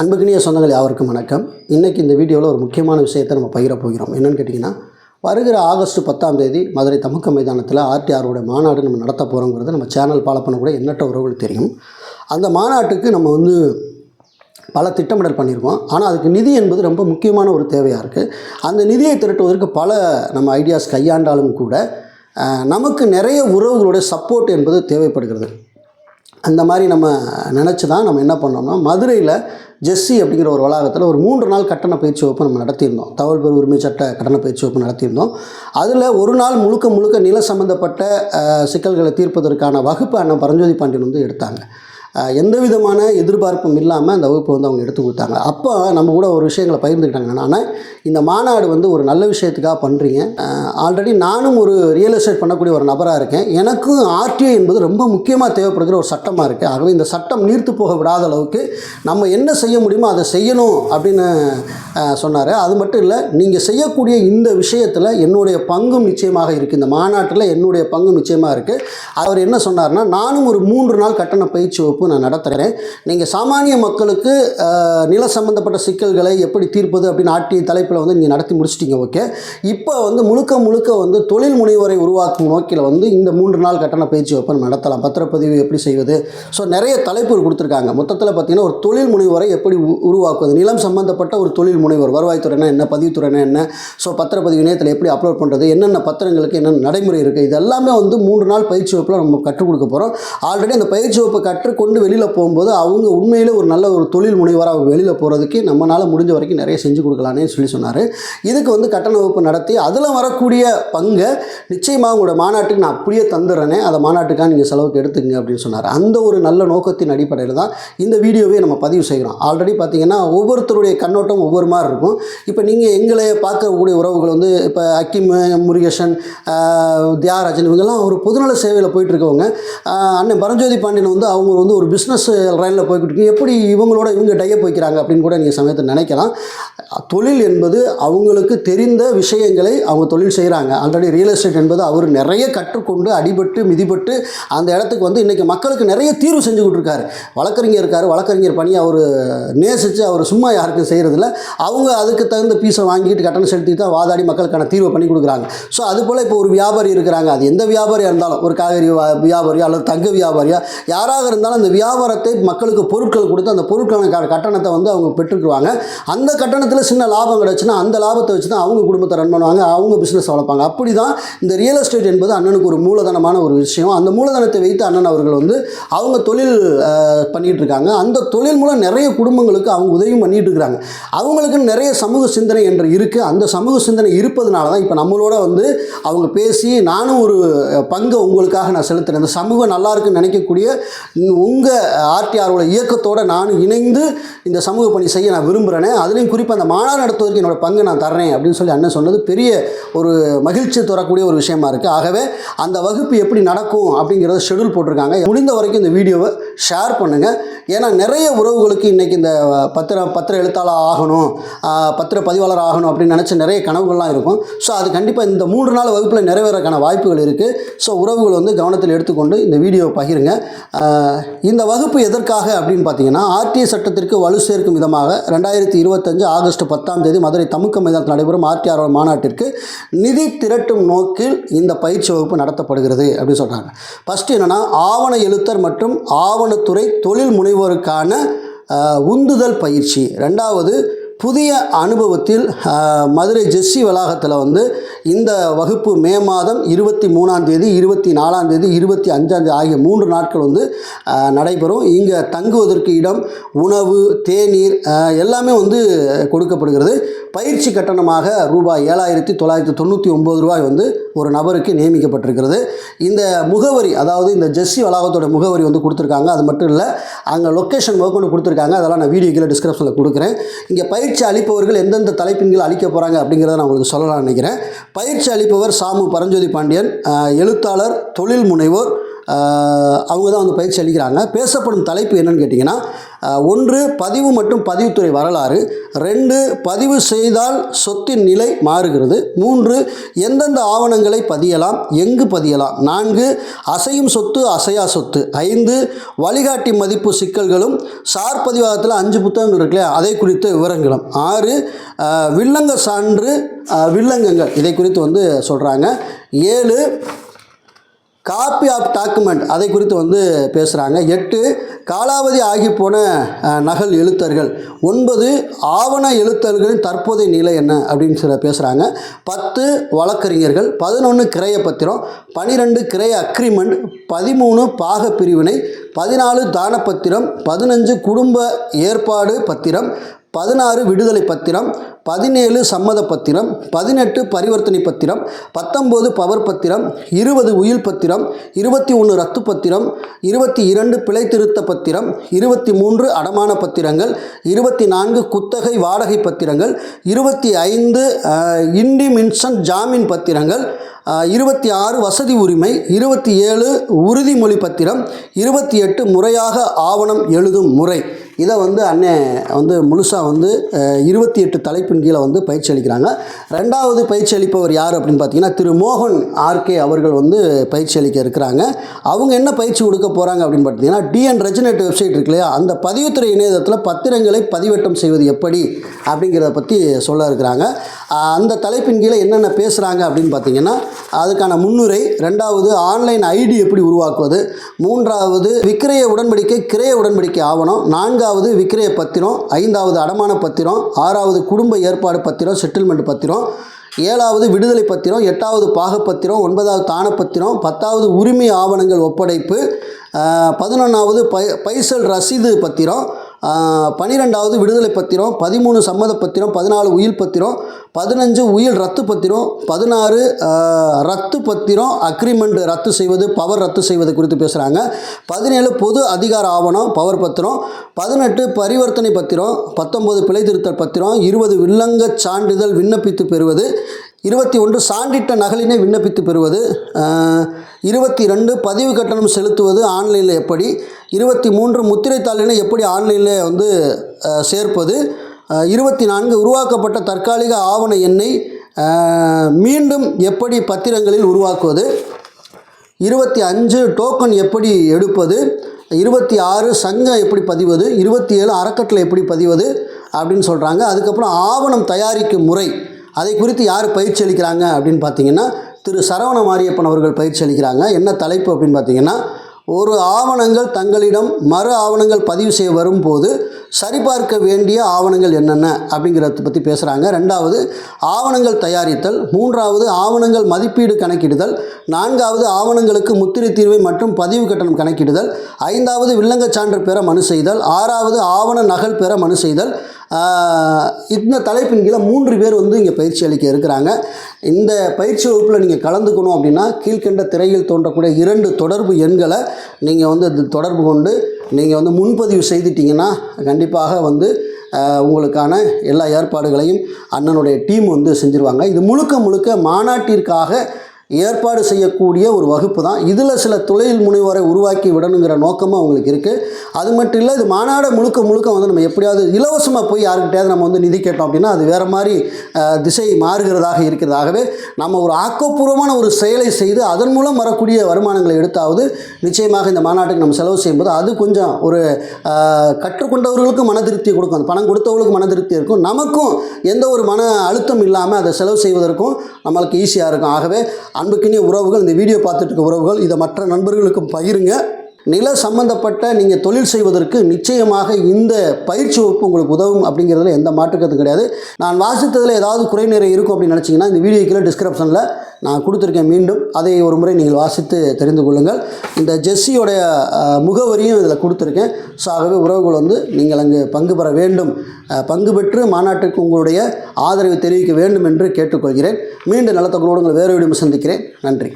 அன்புக்கினிய சொந்தங்கள் யாவருக்கும் வணக்கம். இன்றைக்கி இந்த வீடியோவில் ஒரு முக்கியமான விஷயத்தை நம்ம பகிர போகிறோம். என்னென்னு கேட்டிங்கன்னா வருகிற ஆகஸ்ட் பத்தாம் தேதி மதுரை தமுக்க மைதானத்தில் ஆர்டிஆரோட மாநாடு நம்ம நடத்த போகிறோங்கிறது நம்ம சேனல் ஃபாலோ பண்ணக்கூட எண்ணற்ற உறவுகள் தெரியும். அந்த மாநாட்டுக்கு நம்ம வந்து பல திட்டமிடல் பண்ணியிருக்கோம் ஆனால் அதுக்கு நிதி என்பது ரொம்ப முக்கியமான ஒரு தேவையாக இருக்குது அந்த நிதியை திரட்டுவதற்கு பல நம்ம ஐடியாஸ் கையாண்டாலும் கூட நமக்கு நிறைய உறவுகளுடைய சப்போர்ட் என்பது தேவைப்படுகிறது. அந்த மாதிரி நம்ம நினச்சி தான் நம்ம என்ன பண்ணோம்னா மதுரையில் ஜெஸ்ஸி அப்படிங்கிற ஒரு வளாகத்தில் ஒரு மூன்று நாள் கட்டண பயிற்சி வகுப்பு நம்ம நடத்தியிருந்தோம். தகவல் பெரு உரிமை சட்ட கட்டண பயிற்சி வகுப்பு நடத்தியிருந்தோம். அதில் ஒரு நாள் முழுக்க முழுக்க நில சம்பந்தப்பட்ட சிக்கல்களை தீர்ப்பதற்கான வகுப்பு அண்ணன் பரஞ்சோதி பாண்டியன் வந்து எடுத்தாங்க. எந்த விதமான எதிர்பார்ப்பும் இல்லாமல் அந்த வகுப்பை வந்து அவங்க எடுத்து கொடுத்தாங்க. அப்போ நம்ம கூட ஒரு விஷயங்களை பகிர்ந்துக்கிட்டாங்க. ஆனால் இந்த மாநாடு வந்து ஒரு நல்ல விஷயத்துக்காக பண்ணுறீங்க ஆல்ரெடி நானும் ஒரு ரியல் எஸ்டேட் பண்ணக்கூடிய ஒரு நபராக இருக்கேன். எனக்கும் ஆர்டிஐ என்பது ரொம்ப முக்கியமாக தேவைப்படுகிற ஒரு சட்டமாக இருக்குது ஆகவே இந்த சட்டம் நீர்த்து போக விடாத அளவுக்கு நம்ம என்ன செய்ய முடியுமோ அதை செய்யணும் அப்படின்னு சொன்னார். அது மட்டும் இல்லை நீங்கள் செய்யக்கூடிய இந்த விஷயத்தில் என்னுடைய பங்கும் நிச்சயமாக இருக்குது இந்த மாநாட்டில் என்னுடைய பங்கும் நிச்சயமாக இருக்குது அவர் என்ன சொன்னார்னா நானும் ஒரு மூன்று நாள் கட்டண பயிற்சி வகுப்பு நான் நடத்துகிறேன் நீங்கள் சாமானிய மக்களுக்கு நில சம்பந்தப்பட்ட சிக்கல்களை எப்படி தீர்ப்பது அப்படின்னு ஆட்டிய தலைப்பில் வந்து நீங்கள் நடத்தி முடிச்சிட்டீங்க ஓகே? இப்போ வந்து முழுக்க முழுக்க வந்து தொழில் முனைவரை உருவாக்கும் நோக்கில் வந்து இந்த மூன்று நாள் கட்டண பயிற்சி வகுப்பு நடத்தலாம். பத்திரப்பதிவு எப்படி செய்வது? ஸோ நிறைய தலைப்புகள் கொடுத்துருக்காங்க. மொத்தத்தில் பார்த்தீங்கன்னா ஒரு தொழில் முனைவரை எப்படி உருவாக்குவது? நிலம் சம்பந்தப்பட்ட ஒரு தொழில் முனைவர் வருவாய்த்துறைனா என்ன பதிவுத்துறைனா என்ன ஸோ பத்திரப்பதிவு இணையத்தில் எப்படி அப்லோட் பண்ணுறது என்னென்ன பத்திரங்களுக்கு என்னென்ன நடைமுறை இருக்குது இது எல்லாமே வந்து மூன்று நாள் பயிற்சி வகுப்பில் நம்ம கற்றுக் கொடுக்க போகிறோம் ஆல்ரெடி அந்த பயிற்சி வகுப்பை கற்றுக்கொண்டு வெளியில் போகும்போது அவங்க உண்மையிலே ஒரு நல்ல ஒரு தொழில் முனைவராக அவங்க வெளியில் போகிறதுக்கு நம்மளால் முடிஞ்ச வரைக்கும் நிறைய செஞ்சு கொடுக்கலானே சொல்லி சொன்னார். இதுக்கு வந்து கட்டண வகுப்பு நடத்தி அதில் வரக்கூடிய பங்கை நிச்சயமாக உங்களோட மாநாட்டுக்கு நான் அப்படியே தந்துடுறேனே அதை மாநாட்டுக்காக நீங்கள் செலவுக்கு எடுத்துக்கங்க அப்படின்னு சொன்னார். அந்த ஒரு நல்ல நோக்கத்தின் அடிப்படையில் தான் இந்த வீடியோவே நம்ம பதிவு செய்கிறோம். ஆல்ரெடி பார்த்தீங்கன்னா ஒவ்வொருத்தருடைய கண்ணோட்டம் ஒவ்வொரு மாதிரி இருக்கும். இப்போ நீங்கள் எங்களை பார்க்கக்கூடிய உறவுகள் வந்து இப்போ அக்கிம் முருகேசன் தியாகராஜன் இவங்கெல்லாம் ஒரு பொதுநல சேவையில் போயிட்டுருக்கவங்க அண்ணன் பரஞ்சோதி பாண்டியன் வந்து அவங்க வந்து ஒரு பிஸ்னஸ் லைனில் போய்கிட்டு இருக்கு. எப்படி இவங்களோட இவங்க டையப் வைக்கிறாங்க அப்படின்னு கூட நீங்கள் சமயத்தில் நினைக்கலாம். தொழில் என்பது அவங்களுக்கு தெரிந்த விஷயங்களை அவங்க தொழில் செய்கிறாங்க ஆல்ரெடி ரியல் எஸ்டேட் என்பது அவர் நிறைய கற்றுக்கொண்டு அடிபட்டு மிதிபட்டு அந்த இடத்துக்கு வந்து இன்றைக்கி மக்களுக்கு நிறைய தீர்வு செஞ்சு கொடுத்துருக்காரு. வழக்கறிஞர் இருக்கார். வழக்கறிஞர் பணி அவர் நேசித்து அவர் சும்மா யாருக்கும் செய்கிறதில்ல அவங்க அதுக்கு தகுந்த பீஸை வாங்கிட்டு கட்டணம் செலுத்தி தான் வாதாடி மக்களுக்கான தீர்வை பண்ணி கொடுக்குறாங்க. ஸோ அதுபோல் இப்போ ஒரு வியாபாரி இருக்கிறாங்க. அது எந்த வியாபாரியாக இருந்தாலும் ஒரு காய்கறி வா- வியாபாரியா அல்லது தங்க வியாபாரியா யாராக இருந்தாலும் அந்த வியாபாரத்தை மக்களுக்கு பொருட்கள் கொடுத்து அந்த பொருட்களுக்கான க- கட்டணத்தை வந்து அவங்க பெற்றுக்குவாங்க. அந்த கட்டணத்தில் சின்ன லாபம் கிடச்சுன்னா அந்த லாபத்தை வச்சு தான் அவங்க குடும்பத்தை ரன் பண்ணுவாங்க அவங்க பிஸ்னஸ் வளர்ப்பாங்க. அப்படி தான் இந்த ரியல் எஸ்டேட் என்பது அண்ணனுக்கு ஒரு மூலதனமான ஒரு விஷயம். அந்த மூலதனத்தை வைத்து அண்ணன் அவர்கள் வந்து அவங்க தொழில் பண்ணிகிட்டு இருக்காங்க அந்த தொழில் மூலம் நிறைய குடும்பங்களுக்கு அவங்க உதவியும் பண்ணிகிட்டு இருக்கிறாங்க அவங்களுக்கு நிறைய சமூக சிந்தனை என்று இருக்குது அந்த சமூக சிந்தனை இருப்பதனால தான் இப்போ நம்மளோட வந்து அவங்க பேசி நானும் ஒரு பங்கை உங்களுக்காக நான் செலுத்துகிறேன் இந்த சமூகம் நல்லா இருக்குன்னு நினைக்கக்கூடிய உங்கள் ஆர்டிஆரோட இயக்கத்தோடு நானும் இணைந்து இந்த சமூக பணி செய்ய நான் விரும்புகிறேனே அதுலேயும் குறிப்பாக அந்த மாநாடு நடத்துவதற்கு என்னோட பங்கு நான் தர்றேன் அப்படின்னு சொல்லி அண்ணன் சொன்னது பெரிய ஒரு மகிழ்ச்சி தரக்கூடிய ஒரு விஷயமா இருக்குது ஆகவே அந்த வகுப்பு எப்படி நடக்கும் அப்படிங்கிறத ஷெடியூல் போட்டிருக்காங்க. முடிந்த வரைக்கும் இந்த வீடியோவை ஷேர் பண்ணுங்கள் ஏன்னா நிறைய உறவுகளுக்கு இன்றைக்கி இந்த பத்திர பத்திர எழுத்தாளர் ஆகணும் பத்திர பதிவாளர் ஆகணும் அப்படின்னு நினச்ச நிறைய கனவுகள்லாம் இருக்கும். ஸோ அது கண்டிப்பாக இந்த மூன்று நாள் வகுப்பில் நிறைவேறக்கான வாய்ப்புகள் இருக்குது ஸோ உறவுகள் வந்து கவனத்தில் எடுத்துக்கொண்டு இந்த வீடியோவை பகிருங்க. இந்த வகுப்பு எதற்காக அப்படின்னு பார்த்தீங்கன்னா ஆர்டிஐ சட்டத்திற்கு வலு சேர்க்கும் விதமாக ரெண்டாயிரத்தி இருபத்தஞ்சு ஆகஸ்ட் பத்தாம் தேதி மதுரை தமுக்க மைதானத்தில் நடைபெறும் ஆர்டிஆர் மாநாட்டிற்கு நிதி திரட்டும் நோக்கில் இந்த பயிற்சி வகுப்பு நடத்தப்படுகிறது அப்படின்னு சொல்கிறாங்க ஃபஸ்ட்டு என்னென்னா ஆவண எழுத்தர் மற்றும் ஆவணத்துறை தொழில் முனைவோருக்கான உந்துதல் பயிற்சி. ரெண்டாவது புதிய அனுபவத்தில் மதுரை ஜெஸ்ஸி வளாகத்தில் வந்து இந்த வகுப்பு மே மாதம் இருபத்தி மூணாம் தேதி இருபத்தி நாலாம் தேதி இருபத்தி அஞ்சாம் தேதி ஆகிய மூன்று நாட்கள் வந்து நடைபெறும். இங்கே தங்குவதற்கு இடம் உணவு தேநீர் எல்லாமே வந்து கொடுக்கப்படுகிறது. பயிற்சி கட்டணமாக ரூபாய் ஏழாயிரத்தி தொள்ளாயிரத்தி தொண்ணூற்றி ஒம்பது ரூபாய் வந்து ஒரு நபருக்கு நியமிக்கப்பட்டிருக்கிறது. இந்த முகவரி அதாவது இந்த ஜெஸ்ஸி வளாகத்தோட முகவரி வந்து கொடுத்துருக்காங்க. அது மட்டும் இல்லை அங்கே லொக்கேஷன் கொண்டு கொடுத்துருக்காங்க. அதெல்லாம் நான் வீடியோ கீழே டிஸ்கிரிப்ஷனில் கொடுக்குறேன். இங்கே பயிற்சி அளிப்பவர்கள் எந்தெந்த தலைப்பின் கீழ் அளிக்க போகிறாங்க அப்படிங்கிறத நான் உங்களுக்கு சொல்லலாம்னு நினைக்கிறேன். பயிற்சி அளிப்பவர் சாமு பரஞ்சோதி பாண்டியன் எழுத்தாளர் தொழில் முனைவோர் அவங்க தான் வந்து பயிற்சி அளிக்கிறாங்க. பேசப்படும் தலைப்பு என்னன்னு கேட்டிங்கன்னா ஒன்று பதிவு மற்றும் பதிவுத்துறை வரலாறு. ரெண்டு பதிவு செய்தால் சொத்தின் நிலை மாறுகிறது. மூன்று எந்தெந்த ஆவணங்களை பதியலாம்? எங்கு பதியலாம்? நான்கு அசையும் சொத்து அசையா சொத்து. ஐந்து வழிகாட்டி மதிப்பு சிக்கல்களும் சார் பதிவாகத்தில் அஞ்சு புத்தகங்கள் இருக்குல்ல அதை குறித்த விவரங்களும். ஆறு வில்லங்க சான்று வில்லங்கங்கள். இதை குறித்து வந்து சொல்கிறாங்க ஏழு காப்பி ஆஃப் டாக்குமெண்ட் அதை குறித்து வந்து பேசுகிறாங்க எட்டு காலாவதி ஆகி போன நகல் எழுத்தர்கள். ஒன்பது ஆவண எழுத்தர்களின் தற்போதைய நிலை என்ன? அப்படின்னு சில பேசுகிறாங்க பத்து வழக்கறிஞர்கள். பதினொன்று கிரைய பத்திரம் பனிரெண்டு கிரைய அக்ரிமெண்ட். பதிமூணு பாக பிரிவினை பதினாலு தான பத்திரம் பதினஞ்சு குடும்ப ஏற்பாடு பத்திரம். பதினாறு விடுதலை பத்திரம் பதினேழு சம்மத பத்திரம் பதினெட்டு பரிவர்த்தனை பத்திரம் பத்தொம்போது பவர் பத்திரம் இருபது உயில் பத்திரம் இருபத்தி ஒன்று ரத்து பத்திரம் இருபத்தி இரண்டு பிழை திருத்த பத்திரம் இருபத்தி மூன்று அடமான பத்திரங்கள் இருபத்தி நான்கு குத்தகை வாடகை பத்திரங்கள் இருபத்தி ஐந்து இண்டிமின்சன் ஜாமீன் பத்திரங்கள் இருபத்தி ஆறு வசதி உரிமை இருபத்தி ஏழு உறுதிமொழி பத்திரம் இருபத்தி எட்டு முறையாக ஆவணம் எழுதும் முறை. இதை வந்து அண்ணே வந்து முழுசாக வந்து இருபத்தி எட்டு தலைப்பின் கீழே வந்து பயிற்சி அளிக்கிறாங்க. ரெண்டாவது பயிற்சி அளிப்பவர் யார் அப்படின்னு பார்த்தீங்கன்னா திரு மோகன் ஆர்கே அவர்கள் வந்து பயிற்சி அளிக்க இருக்கிறாங்க. அவங்க என்ன பயிற்சி கொடுக்க போகிறாங்க அப்படின்னு பார்த்தீங்கன்னா டிஎன் ரெஜினேட் வெப்சைட் இருக்கு இல்லையா? அந்த பதிவுத்துறை இணையதளத்தில் பத்திரங்களை பதிவேற்றம் செய்வது எப்படி அப்படிங்கிறத பற்றி சொல்ல இருக்கிறாங்க. அந்த தலைப்பின் கீழே என்னென்ன பேசுகிறாங்க அப்படின்னு பார்த்தீங்கன்னா அதுக்கான முன்னுரை ரெண்டாவது ஆன்லைன் ஐடி எப்படி உருவாக்குவது மூன்றாவது விக்கிரய உடன்படிக்கை கிரய உடன்படிக்கை ஆவணம் நான்காவது விக்கிரய பத்திரம் ஐந்தாவது அடமான பத்திரம் ஆறாவது குடும்ப ஏற்பாடு பத்திரம் செட்டில்மெண்ட் பத்திரம் ஏழாவது விடுதலை பத்திரம் எட்டாவது பாகப்பத்திரம் ஒன்பதாவது தானப்பத்திரம் பத்தாவது உரிமை ஆவணங்கள் ஒப்படைப்பு பதினொன்றாவது பை பைசல் ரசீது பத்திரம் பனிரெண்டாவது பன்னிரெண்டாவது விடுதலை பத்திரம் பதிமூணு சம்மத பத்திரம் பதினாலு உயில் பத்திரம் பதினஞ்சு உயில் ரத்து பத்திரம் பதினாறு ரத்து பத்திரம் அக்ரிமெண்ட் ரத்து செய்வது பவர் ரத்து செய்வது குறித்து பேசுகிறாங்க பதினேழு பொது அதிகார ஆவணம் பவர் பத்திரம் பதினெட்டு பரிவர்த்தனை பத்திரம் பத்தொம்பது பிழை திருத்தல் பத்திரம் இருபது வில்லங்கச் சான்றிதழ் விண்ணப்பித்து பெறுவது இருபத்தி ஒன்று சான்றிட்ட நகலினை விண்ணப்பித்து பெறுவது இருபத்தி ரெண்டு பதிவு கட்டணம் செலுத்துவது ஆன்லைனில் எப்படி இருபத்தி மூன்று முத்திரைத்தாளினை எப்படி ஆன்லைனில் வந்து சேர்ப்பது இருபத்தி நான்கு உருவாக்கப்பட்ட தற்காலிக ஆவண எண்ணை மீண்டும் எப்படி பத்திரங்களில் உருவாக்குவது இருபத்தி அஞ்சு டோக்கன் எப்படி எடுப்பது இருபத்தி ஆறு சங்கம் எப்படி பதிவது இருபத்தி ஏழு அறக்கட்டளை எப்படி பதிவது அப்படின்னு சொல்கிறாங்க அதுக்கப்புறம் ஆவணம் தயாரிக்கும் முறை. அதை குறித்து யார் பயிற்சி அளிக்கிறாங்க அப்படின்னு பார்த்தீங்கன்னா திரு சரவண மாரியப்பன் அவர்கள் பயிற்சி அளிக்கிறாங்க. என்ன தலைப்பு அப்படின்னு பார்த்தீங்கன்னா ஒரு ஆவணங்கள் தங்களிடம் மறு ஆவணங்கள் பதிவு செய்ய வரும்போது சரிபார்க்க வேண்டிய ஆவணங்கள் என்னென்ன அப்படிங்கிறத பற்றி பேசுகிறாங்க ரெண்டாவது ஆவணங்கள் தயாரித்தல். மூன்றாவது ஆவணங்கள் மதிப்பீடு கணக்கிடுதல். நான்காவது ஆவணங்களுக்கு முத்திரை தீர்வை மற்றும் பதிவு கட்டணம் கணக்கிடுதல். ஐந்தாவது வில்லங்கச் சான்று பெற மனு செய்தல். ஆறாவது ஆவண நகல் பெற மனு செய்தல். இந்த தலைப்பின் கீழே மூன்று பேர் வந்து இங்கே பயிற்சி அளிக்க இருக்கிறாங்க. இந்த பயிற்சி வகுப்பில் நீங்கள் கலந்துக்கணும் அப்படின்னா கீழ்கண்ட திரையில் தோன்றக்கூடிய இரண்டு தொடர்பு எண்களை நீங்கள் வந்து அது தொடர்பு கொண்டு நீங்கள் வந்து முன்பதிவு செய்துட்டிங்கன்னா கண்டிப்பாக வந்து உங்களுக்கான எல்லா ஏற்பாடுகளையும் அண்ணனுடைய டீம் வந்து செஞ்சுருவாங்க. இது முழுக்க முழுக்க மாநாட்டிற்காக ஏற்பாடு செய்யக்கூடிய ஒரு வகுப்பு தான். இதில் சில தொழில் முனைவோரை உருவாக்கி விடணுங்கிற நோக்கமும் அவங்களுக்கு இருக்குது அது மட்டும் இல்லை இது மாநாடு முழுக்க முழுக்க வந்து நம்ம எப்படியாவது இலவசமாக போய் யாருக்கிட்டையாவது நம்ம வந்து நிதி கேட்டோம் அப்படின்னா அது வேறு மாதிரி திசை மாறுகிறதாக இருக்கிறதாகவே நம்ம ஒரு ஆக்கப்பூர்வமான ஒரு செயலை செய்து அதன் மூலம் வரக்கூடிய வருமானங்களை எடுத்தாவது நிச்சயமாக இந்த மாநாட்டுக்கு நம்ம செலவு செய்யும்போது அது கொஞ்சம் ஒரு கற்றுக்கொண்டவர்களுக்கும் மன திருப்தி கொடுக்கும். அந்த பணம் கொடுத்தவர்களுக்கும் மன திருப்தி இருக்கும். நமக்கும் எந்த ஒரு மன அழுத்தம் இல்லாமல் அதை செலவு செய்வதற்கும் நம்மளுக்கு ஈஸியாக இருக்கும். ஆகவே அன்புக்கினிய உறவுகள் இந்த வீடியோ பார்த்துட்டு இருக்க உறவுகள் இதை மற்ற நண்பர்களுக்கும் பகிருங்க. நில சம்பந்தப்பட்ட நீங்கள் தொழில் செய்வதற்கு நிச்சயமாக இந்த பயிற்சி வகுப்பு உங்களுக்கு உதவும் அப்படிங்கிறதுல எந்த மாற்றுக்கருத்தும் கிடையாது. நான் வாசித்ததில் ஏதாவது குறைநிறை இருக்கும் அப்படின்னு நினச்சிங்கன்னா இந்த வீடியோ கீழே டிஸ்கிரிப்ஷனில் நான் கொடுத்துருக்கேன் மீண்டும். அதை ஒரு முறை நீங்கள் வாசித்து தெரிந்து கொள்ளுங்கள். இந்த ஜெஸ்ஸியோடைய முகவரியும் இதில் கொடுத்துருக்கேன். ஸோ ஆகவே உறவுகள் வந்து நீங்கள் அங்கு பங்கு பெற வேண்டும். பங்கு பெற்று மாநாட்டுக்கு உங்களுடைய ஆதரவை தெரிவிக்க வேண்டும் என்று கேட்டுக்கொள்கிறேன். மீண்டும் நலத்தங்களோடு உங்கள் வேறு வீடியோ சந்திக்கிறேன். நன்றி.